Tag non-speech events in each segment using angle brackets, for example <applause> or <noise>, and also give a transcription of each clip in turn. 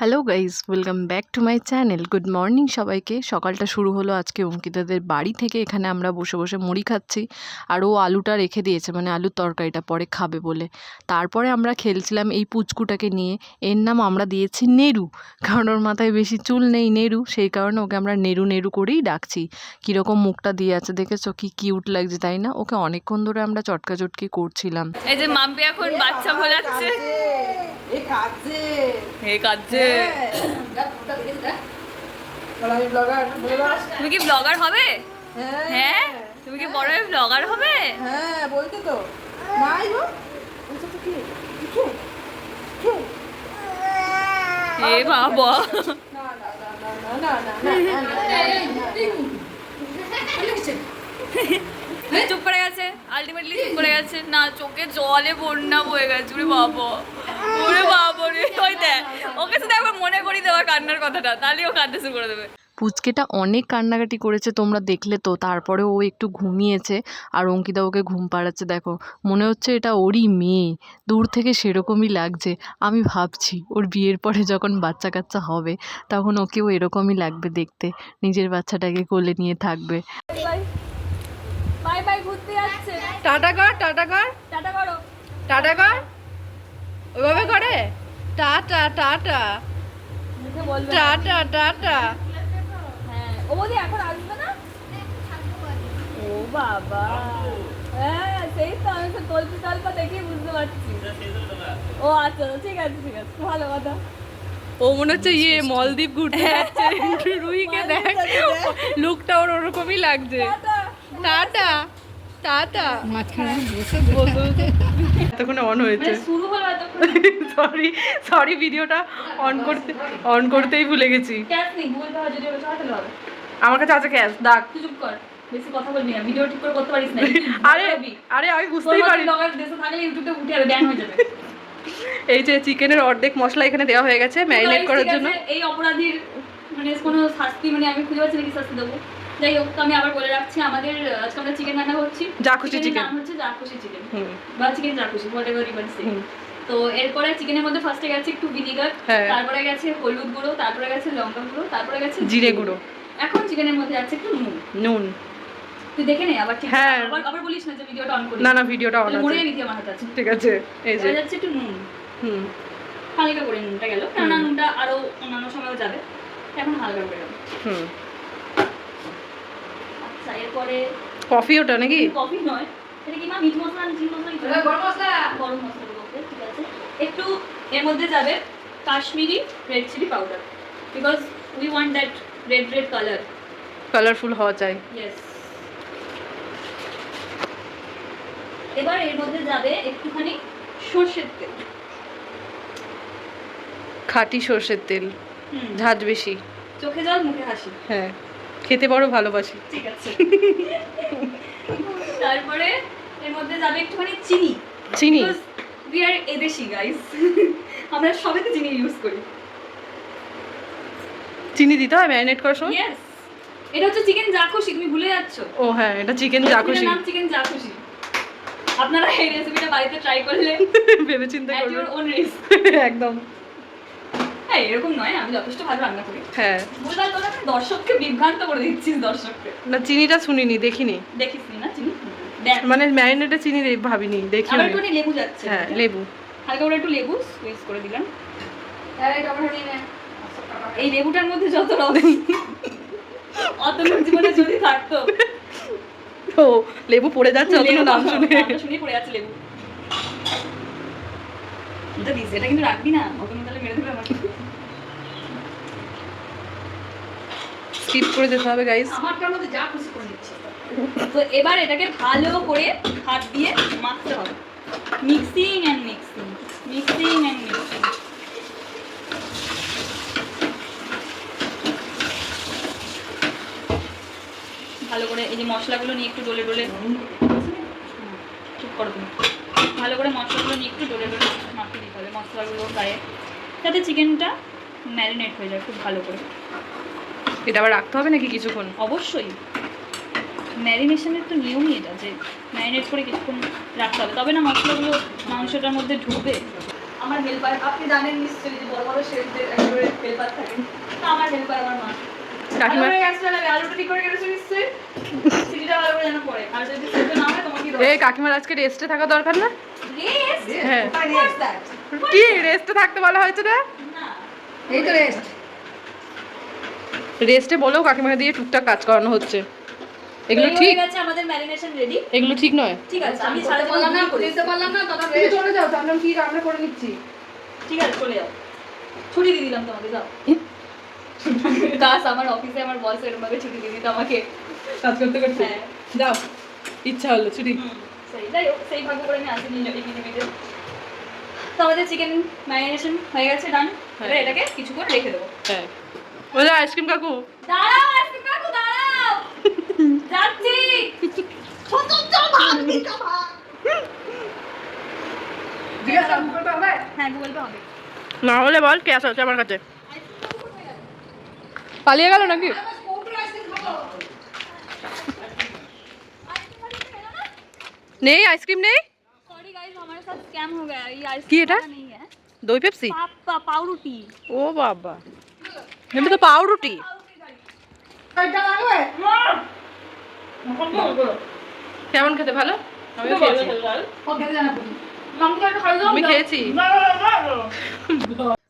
Hello guys welcome back to my channel good morning সবাইকে। সকালটা শুরু হলো আজকে অঙ্কিতাদের বাড়ি থেকে। এখানে আমরা বসে বসে মুড়ি খাচ্ছি। আর ও আলুটা রেখে দিয়েছে মানে আলুর তরকারিটা পরে খাবে বলে। তারপরে আমরা খেলছিলাম এই পুচকুটাকে নিয়ে। এর নাম আমরা দিয়েছি নেরু কারণ ওর মাথায় বেশি চুল নেই নেরু। সেই কারণে ওকে আমরা নেরু নেরু করেই ডাকছি। কীরকম মুখটা দিয়ে আছে দেখেছ? কি কিউট লাগছে তাই না? ওকে অনেকক্ষণ ধরে আমরা চটকা চটকি করছিলাম। এই যে মাম্পি এখন বাচ্চা ভোলাচ্ছে। হে কাঁদছে তুমি কি ব্লগার হবে হ্যাঁ তুমি কি বড় ব্লগার হবে হ্যাঁ বলতে তো মাই গো এ বাবা না না না না না চুপ করে গেছে? আলটিমেটলি চুপ করে গেছে। না চোখে জলে বন্যা বয়ে গেছে। ওরে বাবা। ওরে বাবা রে। ওই দেখ ওকে শুধু একবার মনে করি দেওয়া কান্নার কথাটা। তাহলেই ও কাঁদতে শুরু করে দেবে। পুচকেটা অনেক কান্নাকাটি করেছে তোমরা দেখলে তো। তারপরে ও একটু ঘুমিয়েছে আর অঙ্কিতা ওকে ঘুম পাড়াচ্ছে। দেখো মনে হচ্ছে এটা ওরই মেয়ে। দূর থেকে সেরকমই লাগছে। আমি ভাবছি ওর বিয়ের পরে যখন বাচ্চা কাচ্চা হবে তখন ওকেও এরকমই লাগবে দেখতে। নিজের বাচ্চাটাকে কোলে নিয়ে থাকবে। বাই বাই ঘুরতে যাচ্ছে। টাটা কর টাটা কর। টাটা করো। টাটা কর। ওইভাবে করে? Tata tata. Tata tata. হ্যাঁ ও বলি এখন আসবে না? ও বাবা। হ্যাঁ সেই তো আমি তো দেখেই বুঝতে পারছি। ও আচ্ছা ঠিক আছে ঠিক আছে। ভালো কথা। ও মনে হচ্ছে ইয়ে মলদ্বীপ ঘুরতে যাচ্ছে। রুইকে দেখ। লুকটা ওর ওরকমই লাগছে। Tata tata. মাঝখানে বসে বসে এতক্ষণে অন হয়েছে। মানে শুরু হলো সরি সরি ভিডিওটা অন করতে অন করতেই ভুলে গেছি। ক্যাশ নেই পে যদি হবে। আমার কাছে আছে ক্যাশ তুই চুপ কর বেশি কথা বলবি না ভিডিও ঠিক করে করতে পারিস না। আরে আরে আমি বুঝতেই পারি ব্লগার দেশে থাকলে ইউটিউবে উঠে যাবে ব্যান হয়ে যাবে। এই যে চিকেনের অর্ধেক মশলা এখানে দেওয়া হয়ে গেছে ম্যারিনেট করার জন্য। এই অপরাধীর মানে কোনো শাস্তি মানে আমি খুঁজে পাচ্ছি না শাস্তি দেবো? যাই হোক তো আমি আবার বলে রাখছি আমাদের আজকে আমরা চিকেন রান্না করছি। চিকেনের chicken। নাম হচ্ছে খুশি চিকেন বা চিকেন খুশি হোয়াট এভার ইউ তো এরপরে চিকেনের মধ্যে ফার্স্টে গেছে একটু ভিনিগার হ্যাঁ। তারপরে গেছে হলুদ গুঁড়ো তারপরে গেছে লঙ্কা গুঁড়ো তারপরে গেছে জিরে গুঁড়ো। এখন চিকেনের মধ্যে আছে একটু নুন। নুন। তুই দেখে নে আবার ঠিক হ্যাঁ। আবার আবার বলিস না যে ভিডিওটা অন করি না না ভিডিওটা অন আছে। আমার হাতে আছে। ঠিক আছে এই যে। যাচ্ছে একটু নুন। হুম। হালকা করে নুনটা গেল। কেননা নুনটা আরও অন্যান্য সময়ও যাবে। এখন হালকা করে হুম। আচ্ছা এরপরে কফি ওটা নাকি কফি নয়। এটা কি মা মিট মশলা না চিনি মশলা গরম মশলা। গরম মশলা ওকে, ঠিক আছে। একটু এর মধ্যে যাবে Kashmiri red chilli powder because we want that red red colour colourful হওয়া চাই। ইয়েস এবার এর মধ্যে যাবে একটুখানি সর্ষের তেল। খাঁটি সর্ষের তেল হুম, ঝাঁজ বেশি। চোখে জল মুখে হাসি। হ্যাঁ। খেতে বড় ভালোবাসি। ঠিক আছে। তারপরে এর মধ্যে যাবে একটুখানি চিনি। চিনি? উই আর এদেশি গাইস আমরা সবেতে চিনি ইউজ করি। চিনি দিতে হয় ম্যারিনেট করার সময়? ইয়েস এটা হচ্ছে চিকেন জাকুশি তুমি ভুলে যাচ্ছ। ও হ্যাঁ এটা চিকেন জাকুশি। নাম চিকেন জাকুশি। আপনারা এই রেসিপিটা বাড়িতে ট্রাই করলে <laughs> ভেবে চিন্তা অ্যাট করবে। ইওর ওন রিস্ক একদম। হ্যাঁ এরকম নয় আমি যথেষ্ট ভালো রান্না করি। হ্যাঁ। দর্শককে বিভ্রান্ত করে দিচ্ছিস দর্শককে। না চিনিটা শুনিনি দেখিনি। দেখিস না চিনি? মানে ম্যারিনেটে চিনি ভাবিনি দেখি একটু লেবু যাচ্ছে। হ্যাঁ লেবু। হালকা করে একটু লেবু স্কুইজ করে দিলাম। এই লেবুটার মধ্যে যত রস। অত জীবনে যদি থাকতো। ও লেবু পড়ে যাচ্ছে নাম শুনে। শুনেই পড়ে যাচ্ছে লেবু। এটা দিস এটা কিন্তু রাখবি না। অত তাহলে মেরে দেবে আমাকে। স্কিপ করে যেতে হবে গাইস আমারটার মধ্যে যা খুশি করে দিচ্ছি তো এবার এটাকে ভালো করে হাত দিয়ে মাখতে হবে। Mixing and mixing mixing and mixing ভালো করে এই যে মশলাগুলো নিয়ে একটু ডলে ডলে চুপ করো তুমি। ভালো করে মশলাগুলো নিয়ে একটু ডলে ডলে মাখিয়ে দিতে হবে। মশলাগুলো গায়ে। যাতে চিকেনটা ম্যারিনেট হয়ে যায় খুব ভালো করে। এটা আবার রাখতে হবে নাকি কিছুক্ষণ? অবশ্যই। ম্যারিনেশনের তো নিয়মই এটা যে ম্যারিনেট করে কিছুক্ষণ রাখতে হবে। তবে না মশলাগুলো মাংসটার মধ্যে ঢুকবে। আমার হেল্পার আপনি জানেন নিশ্চয়ই যে বড় বড় শেফদের একেবারে হেল্পার থাকে। না, আমার হেল্পার আমার মা। কাকিমার আজকে রেস্টে থাকা দরকার না? হ্যাঁ? কি রেস্টে থাকতে বলা হয়েছে না। এই তো রেস্ট রেস্টে বলেও কাকিমাকে দিয়ে টুকটাক কাজ করানো হচ্ছে। এগুলো ঠিক? আছে আমাদের marination রেডি এগুলো ঠিক নয়। ঠিক আছে, আমি সারাদিন বললাম না। দিতে পারলাম না তখন তুমি চলে যাও তাহলে কি রান্না করে নিচ্ছি? ঠিক আছে, চলে যাও। ছুটি দিয়ে দিলাম তোমাকে, যাও। কাজ আমার অফিসে আমার বস এরকম ভাবে ছুটি দিয়ে দিত আমাকে। কাজ করতে করতে? হ্যাঁ। যাও ইচ্ছা হলো ছুটি। সেই যাই হোক সেই ভাগ্য করে আমি আসিনি পৃথিবীতে তো আমাদের চিকেন ম্যারিনেশন হয়ে গেছে ডান এবার এটাকে কিছুক্ষণ রেখে দেবো। হ্যাঁ। বলে আইসক্রিম কাকু দাঁড়াও আজকে কাকু দাঁড়াও যাচ্ছি হ্যাঁ গুগল পে হবে না হলে বল ক্যাশ আছে আমার কাছে পালিয়ে গেল নাকি নেই আইসক্রিম নেই सॉरी गाइस हमारे साथ स्कैम हो गया ये आइसक्रीम কি এটা? वाला नहीं है দই পেপসি पापा पाउरुटी ও বাবা এটা তো পাউরুটি কেমন খেতে ভালো? আমি খেয়েছি।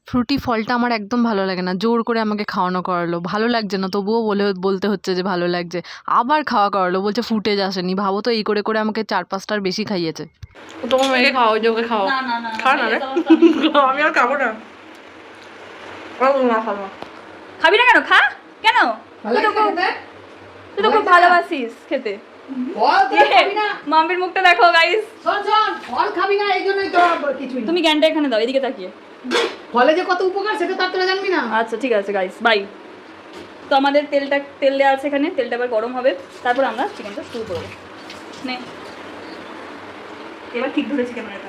ফ্রুটি ফলটা আমার একদম ভালো লাগে না। জোর করে আমাকে খাওয়ানো করালো। ভালো লাগছে না তবুও বলে বলতে হচ্ছে যে ভালো লাগছে। আবার খাওয়া করালো বলছে ফুটেজ আসেনি। ভাবো তো এই করে করে আমাকে চার পাঁচটার বেশি খাইয়েছে। তোমার মেয়েকে খাও ওই যে ওকে খাও না রে। আমি আর খাব না। খাব। না খাব না কেন? খা। কেন? তুই তো খুব ভালোবাসিস খেতে। তুই মাম্পির মুখটা দেখো গাইস শোন শোন ফল খাবি না এই জন্যই তো কিছুই না। তুমি জ্ঞানটা এখানে দাও এদিকে তাকিয়ে। ফলে যে কত উপকার সেটা তার তোরা জানবি না। আচ্ছা ঠিক আছে গাইস বাই তো আমাদের তেলটা তেল দেওয়া আছে এখানে তেলটা এবার গরম হবে। তারপর আমরা চিকেনটা শুরু করব। নে। এবার ঠিক ধরেছি ক্যামেরাটা।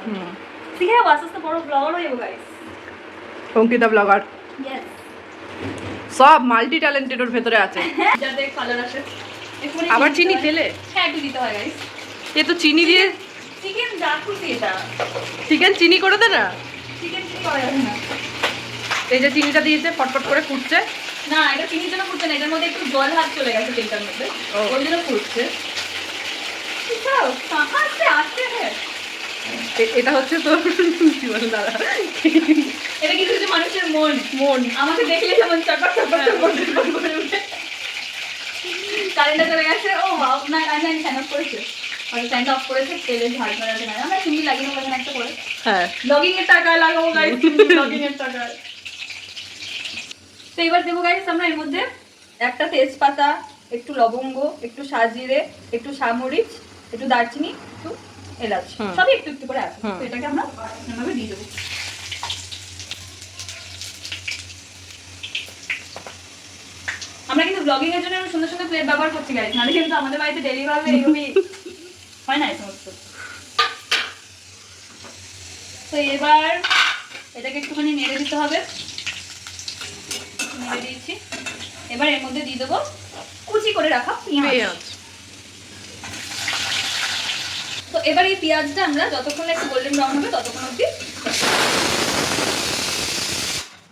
শিখে যাব আস্তে আস্তে বড় ব্লগার হয়ে যাব গাইস অঙ্কিতা ব্লগার ইয়েস সব মাল্টি ট্যালেন্টেড ওর ভেতরে আছে। যাতে কালার আসে। আবার চিনি দিতে হয়। তেলে? হ্যাঁ। একটু দিতে হয় গাইস এ তো চিনি দিয়ে চিকেন এটা। চিকেন চিনি করে দে না? চিকেন চিনি করা যাবে না। এই যে চিনিটা দিয়েছে ফটফট করে ফুটছে। না এটা চিনির জন্য ফুটছে না এটার মধ্যে একটু জল হাত চলে গেছে তেলটার মধ্যে। ওর জন্য ফুটছে। আসতে আসতে এটা হচ্ছে তো <laughs> কি বলে দাদা? এটা কিছু কিছু মানুষের মন। মন। আমাকে দেখলে যেমন চটপট চটপট চটপট চটপট করে উঠে। কারেন্টটা চলে গেছে। ও না আমি জানি ফ্যান অফ করেছে। আর ফ্যানটা অফ করেছে তেলে ঝাল করাতে না আমরা চিনি লাগিয়ে নেব একটা করে। হ্যাঁ। লগিং এর টাকায় লাগাবো গাইস লগিং এর টাকায়। তো এবার দেবো গাইস আমরা এর মধ্যে একটা তেজপাতা একটু লবঙ্গ একটু সাজিরে একটু সামরিচ একটু দারচিনি একটু এলাচ। সবই একটু একটু করে আছে। তো এটাকে আমরা এভাবে দিয়ে দেবো। আমরা কিন্তু ব্লগিং এর জন্য সুন্দর সুন্দর প্লেট ব্যবহার করছি গাইস নাহলে কিন্তু আমাদের বাড়িতে ডেলি ভাবে এরকমই হয় না এই সমস্ত। তো এবার এটাকে একটুখানি নেড়ে দিতে হবে। নেড়ে দিয়েছি। এবার এর মধ্যে দিয়ে দেবো কুচি করে রাখা পেঁয়াজ পেঁয়াজ তো এবার এই পেঁয়াজটা আমরা যতক্ষণ না একটু গোল্ডেন ব্রাউন হবে ততক্ষণ অবধি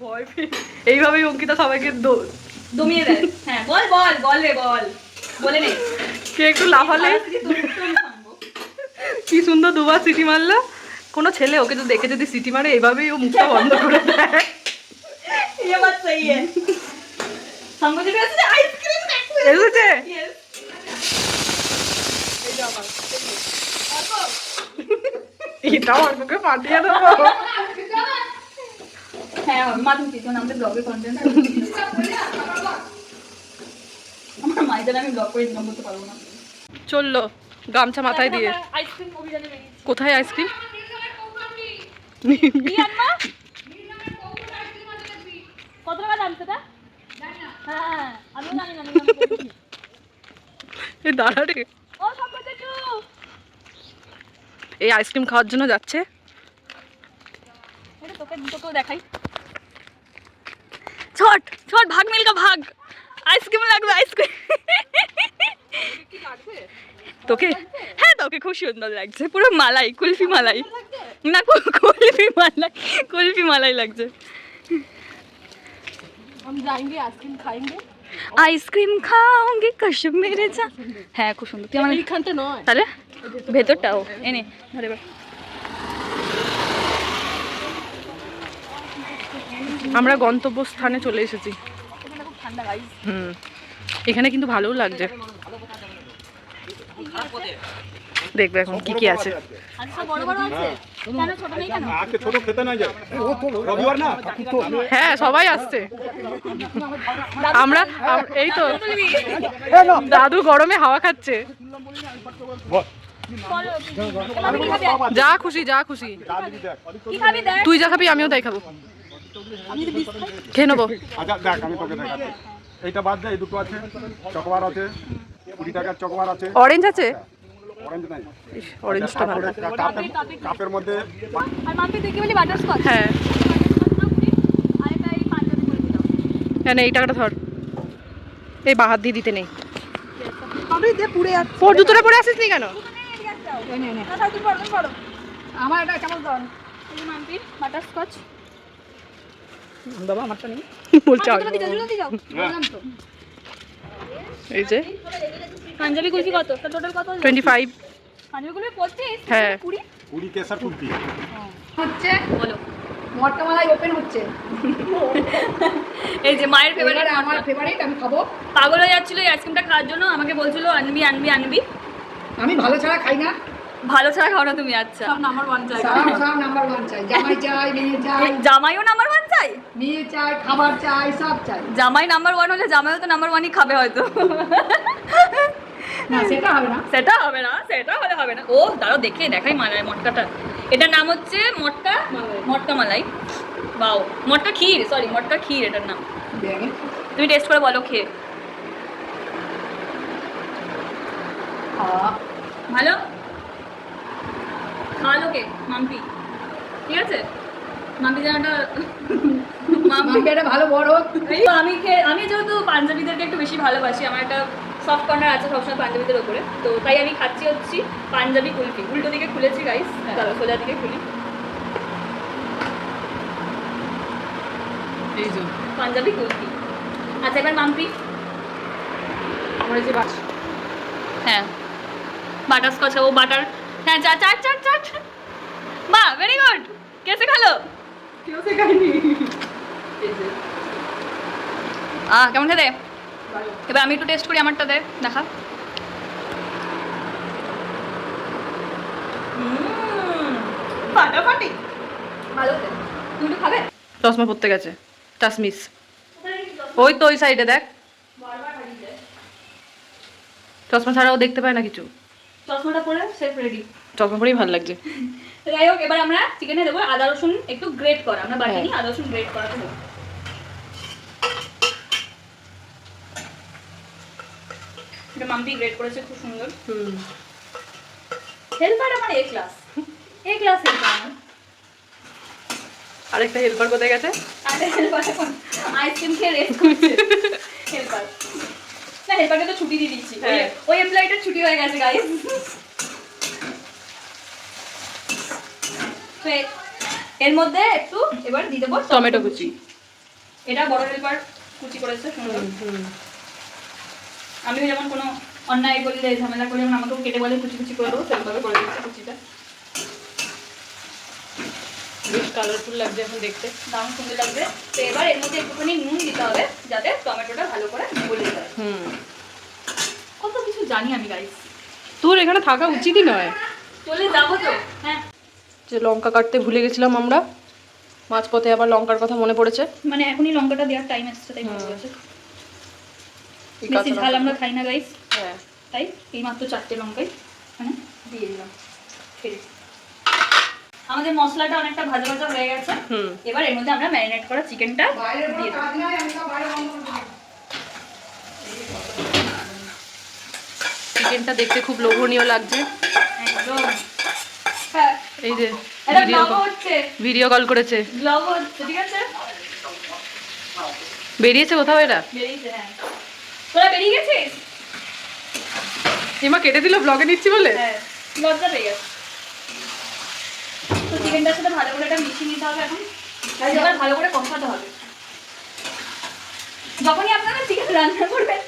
ভয় পেয়ে- এইভাবেই অঙ্কিতা সবাইকে দো- দমিয়ে দেয় হ্যাঁ বল বল বল রে বল বলে নে কে একটু লাফালে কি সুন্দর দুবার সিটি মারলো কোনো ছেলে ওকে যদি দেখে যদি সিটি মারে এইভাবেই ও মুখটা বন্ধ করে দেয় ये बात सही है हमको जो ऐसे आइसक्रीम এসেছে यस পাঠিয়ে দেবো। হ্যাঁ মাধুরী তুই আমাদের ব্লগে কন্টেন্ট আমার মায়েদের আমি ব্লগ করে ইনকাম করতে পারব না। চলল গামছা মাথায় দিয়ে। কোথায় আইসক্রিম? কত টাকা দাম সেটা? হ্যাঁ জানি না দাঁড়া রে ও সব করতে একটু এই আইসক্রিম খাওয়ার জন্য যাচ্ছে। ছট ছট ভাগ ভাগ। আইসক্রিম লাগবে আইসক্রিম। হ্যাঁ তোকে খুব সুন্দর লাগছে। পুরো মালাই কুলফি মালাই। না কুলফি মালাই কুলফি মালাই লাগছে। আইসক্রিম হ্যাঁ খুব সুন্দর। তাহলে? ভেতরটাও এনে ধরে আমরা গন্তব্যস্থানে চলে এসেছি। হুম এখানে কিন্তু ভালোও লাগছে। দেখবে এখন কি কি আছে। হ্যাঁ সবাই আসছে। আমরা এই তো দাদু গরমে হাওয়া খাচ্ছে। যা খুশি যা খুশি। কি খাবি দেখ? তুই যা খাবি আমিও তাই খাব। খেয়ে নেব। আচ্ছা দেখ আমি তোকে দেখাচ্ছি। এইটা বাদ দে এই দুটো আছে। চকবার আছে কুড়ি টাকার চকবার আছে। অরেঞ্জ আছে? অরেঞ্জ নাই। অরেঞ্জটা ভালো। কাপের কাপের মধ্যে আর মাম্পি তুই বলি বাটারস্কচ হ্যাঁ। আর এই হ্যাঁ টাকাটা ধর। এই বাহাত দিয়ে দিতে নেই। পুড়ে যাচ্ছে? জুতোটা পরে আসিস নি কেন? আমার চামচ দাও এই বাবা আমারটা নেই বলছে যে। পাঞ্জাবি কুলফি কত? টোটাল কত? পাঞ্জাবি কুলফি হ্যাঁ। কেসার কুলফি? হচ্ছে? বলো। ওপেন হচ্ছে। এই যে মায়ের ফেভারিট আমার ফেভারিট আমি খাব। পাগল হয়ে যাচ্ছিল এই আইসক্রিমটা খাওয়ার জন্য আমাকে বলছিল আনবি আনবি আনবি। আমি ভালো ছাড়া খাই না। ভালো ছাড়া খাও না তুমি আচ্ছা। নাম্বার ওয়ান চাই। সব সব নাম্বার ওয়ান চাই। জামাই চাই মেয়ে চাই। জামাইও নাম্বার ওয়ান চাই? মেয়ে চাই খাবার চাই সব চাই। জামাই নাম্বার ওয়ান হলে জামাইও তো নাম্বার ওয়ানই খাবে হয়তো। না সেটা হবে না। সেটা হবে না সেটা হলে হবে না। ও দাঁড়াও দেখে দেখাই মালাই মটকাটা। এটার নাম হচ্ছে মটকা মটকা মালাই। বাও মটকা ক্ষীর সরি মটকা ক্ষীর এটার নাম। তুমি টেস্ট করে বলো খেয়ে। ভালো? খাওয়ালো কে মাম্পি। ঠিক আছে? মাম্পি জানাটা মাম্পি মাম্পি একটা ভালো বড়। আমি আমি যেহেতু পাঞ্জাবিদেরকে একটু বেশি ভালোবাসি আমার একটা সফট কর্নার আছে সবসময় পাঞ্জাবিদের ওপরে। তো তাই আমি খাচ্ছি হচ্ছি পাঞ্জাবি কুলফি। উল্টো দিকে খুলেছি গাইস সোজা দিকে খুলি। পাঞ্জাবি কুলফি। আচ্ছা এবার মাম্পি। আমার যে বাস হ্যাঁ। বাটার স্কচ ও বাটার। হ্যাঁ চা চাট চাট চাট বাহ ভেরি গুড কেসে কেউ শেখায়নি আহ কেমন খেতে এবার আমি একটু টেস্ট করি আমারটা দে দেখা। ফাটাফাটি। ভালো তুমি একটু খাবে? চশমা পড়তে গেছে। চাশমিস ওই তো ওই সাইডে দেখ। চশমা ছাড়াও দেখতে পায় না কিছু। চশমাটা পরে সেফ রেডি চশমা পরেই ভালো লাগছে। যাই হোক এবার আমরা চিকেনে দেবো আদা রসুন একটু গ্রেট করা। আমরা বাটি হ্যাঁ। নিয়ে আদা রসুন গ্রেট করাতে দেবো। এটা মাম্পি গ্রেট করেছে খুব সুন্দর। হুম। হেল্পার আমার A class A class helper আমার। আরেকটা হেল্পার কোথায় গেছে? আরে হেল্পার এখন আইসক্রিম খেয়ে রেস্ট করছে। হেল্পার না হেল্পারকে তো ছুটি দিয়ে দিচ্ছি। ওই- হ্যাঁ। ওই এমপ্লয়িটার ছুটি হয়ে গেছে গাইস তো এর মধ্যে একটু এবার দিয়ে দেবো টমেটো কুচি। এটা বড় হেল্পার কুচি করেছে আমিও যেমন কোনো অন্যায় করলে ঝামেলা করলে যেমন আমাকেও কেটে বলে কুচি কুচি করে দেবো সেরকমভাবে করে দিচ্ছে কুচিটা। বেশ কালারফুল লাগছে এখন দেখতে। দারুণ সুন্দর লাগবে তো এবার এর মধ্যে একটুখানি নুন দিতে হবে যাতে টমেটোটা ভালো করে গলে যায়। হুম। কত কিছু জানি আমি গাইস তোর এখানে থাকা উচিতই নয়। চলে যাব তো। হ্যাঁ যে লঙ্কা কাটতে ভুলে গেছিলাম আমরা। মাঝপথে আবার লঙ্কার কথা মনে পড়েছে। মানে এখনই লঙ্কাটা দেওয়ার টাইম আসছে তাই মনে এই বেশি কাঁচা ঝাল লঙ্কা। আমরা খাই না গাইস হ্যাঁ। তাই এই মাত্র চারটে লঙ্কাই মানে দিয়ে দিলাম। আমাদের মশলাটা অনেকটা ভাজা ভাজা হয়ে গেছে। হুম। এবার এর মধ্যে আমরা ম্যারিনেট করা চিকেনটা দিয়ে। চিকেনটা দেখতে খুব লোভনীয় লাগছে। একদম। এই যে ভিডিও কল করেছে। বেরিয়েছে কোথাও এরা হ্যাঁ। তোরা বেরিয়ে গেছিস? এমা কেটে দিল ব্লগে নিচ্ছি বলে? হ্যাঁ লজ্জা পেয়ে গেছে। তো চিকেনটার সাথে ভালো করে এটা মিশিয়ে নিতে হবে এখন। আর এবার ভালো করে কষাতে হবে। যখনই আপনারা চিকেন রান্না করবেন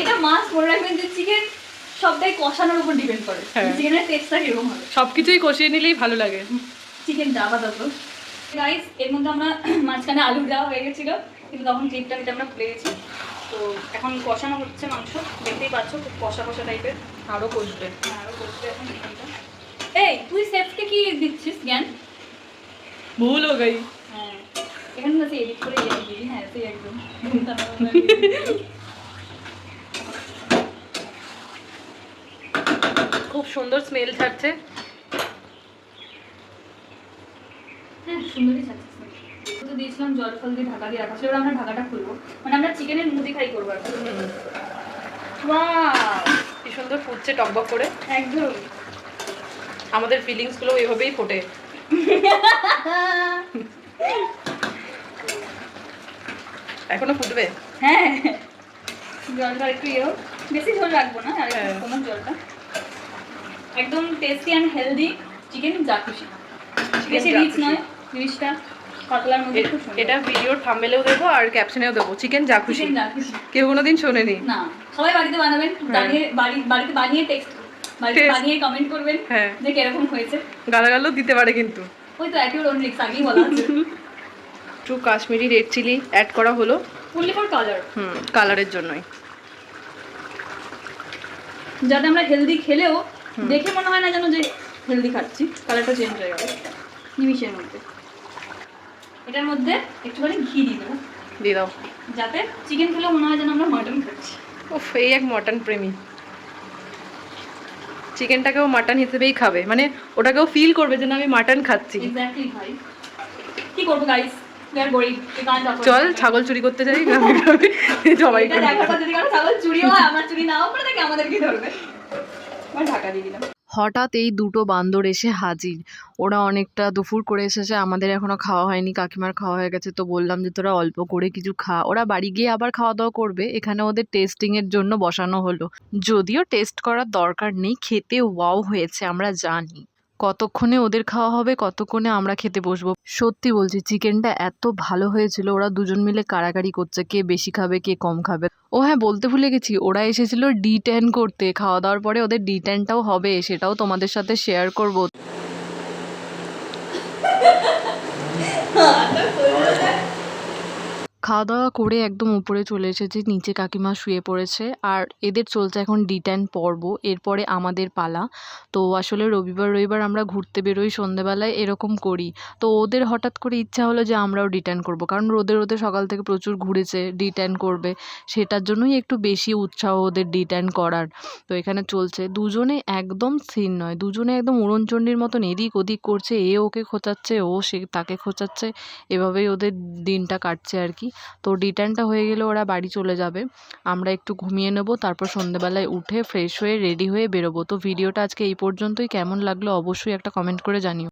এটা মাছ মনে রাখবেন যে চিকেন সবটাই কষানোর উপর ডিপেন্ড করে। হ্যাঁ। চিকেনের টেস্টটা কীরকম হবে? সব কিছুই কষিয়ে নিলেই ভালো লাগে। চিকেন আপাতত রাইস এর মধ্যে আমরা <clears throat> মাঝখানে আলু দেওয়া হয়ে গেছিল কিন্তু তখন ক্লিপটা নিতে আমরা ভুলে গেছি। তো এখন কষানো হচ্ছে মাংস দেখতেই পাচ্ছ খুব কষা কষা টাইপের আরও কষবে। আরও করতে এখন চিকেনটা এই তুই শেফকে কি দিচ্ছিস জ্ঞান? ভুল হো গই হ্যাঁ এখানে না এডিট করে দিবি। হ্যাঁ তুই একদম খুব সুন্দর স্মেল ছাড়ছে। হ্যাঁ সুন্দরই ছাড়ছিস তো দিয়েছিলাম জল ফল দিয়ে ঢাকা দিয়ে রাখা ছিল আমরা ঢাকাটা খুলবো। মানে আমরা চিকেনের মুদি খাই করব আর কি। সুন্দর ফুটছে টকবক করে। একদম। আমাদের ফিলিংসগুলো এভাবেই ফোটে। এখনও ফুটবে? হ্যাঁ। জলটা একটু ইয়ে। বেশি ঝোল রাখব না আর হ্যাঁ। কমান জলটা। একদম টেস্টি অ্যান্ড হেলদি চিকেন যা খুশি বেশি রিচ নয় জিনিসটা পাতলার মধ্যে খুব সুন্দর। এটা ভিডিওর থাম্বেলেও দেবো আর ক্যাপশনেও দেবো। চিকেন যা খুশি কেউ কোনোদিন শোনেনি না? সবাই বাড়িতে বানাবেন বানিয়ে বাড়ি বাড়িতে বানিয়ে টেক্সট বাড়িতে বানিয়ে কমেন্ট করবেন হ্যাঁ। যে কীরকম হয়েছে। গালাগালও দিতে পারে কিন্তু। ওই তো একই ওর রিক্স আগেই বলা আছে। একটু কাশ্মীরি রেড চিলি অ্যাড করা হলো। ফুললি ফর কালার হুম কালারের জন্যই। যাতে আমরা হেলদি খেলেও দেখে মনে হয় না যেন যে হেলদি খাচ্ছি কালারটা চেঞ্জ হয়ে গেল। নিমিশের মধ্যে। এটার মধ্যে একটুখানি ঘি দিয়ে দেবো। দিয়ে দাও। যাতে চিকেন খেলেও মনে হয় যেন আমরা মাটন খাচ্ছি। উফ এই এক মটন প্রেমী। চিকেনটাকেও মাটন হিসেবেই খাবে। মানে ওটাকেও ফিল করবে যে না আমি মাটন খাচ্ছি। কি করব গাইস চল ছাগল চুরি করতে যাই। সবাই ছাগল চুরি হয় আমার চুরি নাও থাকে আমাদেরকে ধরবে। হঠাৎ এই দুটো বান্দর এসে হাজির। ওরা অনেকটা দুপুর করে এসেছে, আমাদের এখনও খাওয়া হয়নি, কাকিমার খাওয়া হয়ে গেছে, তো বললাম যে তোরা অল্প করে কিছু খা। ওরা বাড়ি গিয়ে আবার খাওয়া দাওয়া করবে, এখানে ওদের টেস্টিংয়ের জন্য বসানো হলো। যদিও টেস্ট করার দরকার নেই, খেতে ওয়াও হয়েছে, আমরা জানি। কতক্ষণে ওদের খাওয়া হবে, কতক্ষণে আমরা খেতে বসবো। সত্যি বলছি, চিকেনটা এত ভালো হয়েছিল, ওরা দুজন মিলে কাড়াকাড়ি করছে, কে বেশি খাবে, কে কম খাবে। ও হ্যাঁ বলতে ভুলে গেছি, ওরা এসেছিল ডি টেন করতে খাওয়া দাওয়ার পরে ওদের ডি টেনটাও হবে, সেটাও তোমাদের সাথে শেয়ার <laughs> করব। খাওয়া দাওয়া করে একদম উপরে চলে এসেছি, নিচে কাকিমা শুয়ে পড়েছে। আর এদের চলছে এখন ডি টেন পর্ব, এরপরে আমাদের পালা। তো আসলে রবিবার রবিবার আমরা ঘুরতে বেরোই সন্ধেবেলায়, এরকম করি। তো ওদের হঠাৎ করে ইচ্ছা হলো যে আমরাও ডিটেন করব, কারণ রোদে রোদে সকাল থেকে প্রচুর ঘুরেছে ডিটেন করবে। সেটার জন্যই একটু বেশি উৎসাহ ওদের ডিটেন করার। তো এখানে চলছে। দুজনে একদম সিন নয়, দুজনে একদম উড়নচণ্ডীর মতন এদিক ওদিক করছে, এ ওকে খোঁচাচ্ছে, ও সে তাকে খোঁচাচ্ছে। এভাবেই ওদের দিনটা কাটছে আর কি। তো রিটার্নটা হয়ে গেলে ওরা বাড়ি চলে যাবে। আমরা একটু ঘুমিয়ে নেব, তারপর সন্ধ্যেবেলায় উঠে ফ্রেশ হয়ে রেডি হয়ে বেরোবো। তো ভিডিওটা আজকে এই পর্যন্তই। কেমন লাগল অবশ্যই একটা কমেন্ট করে জানিও।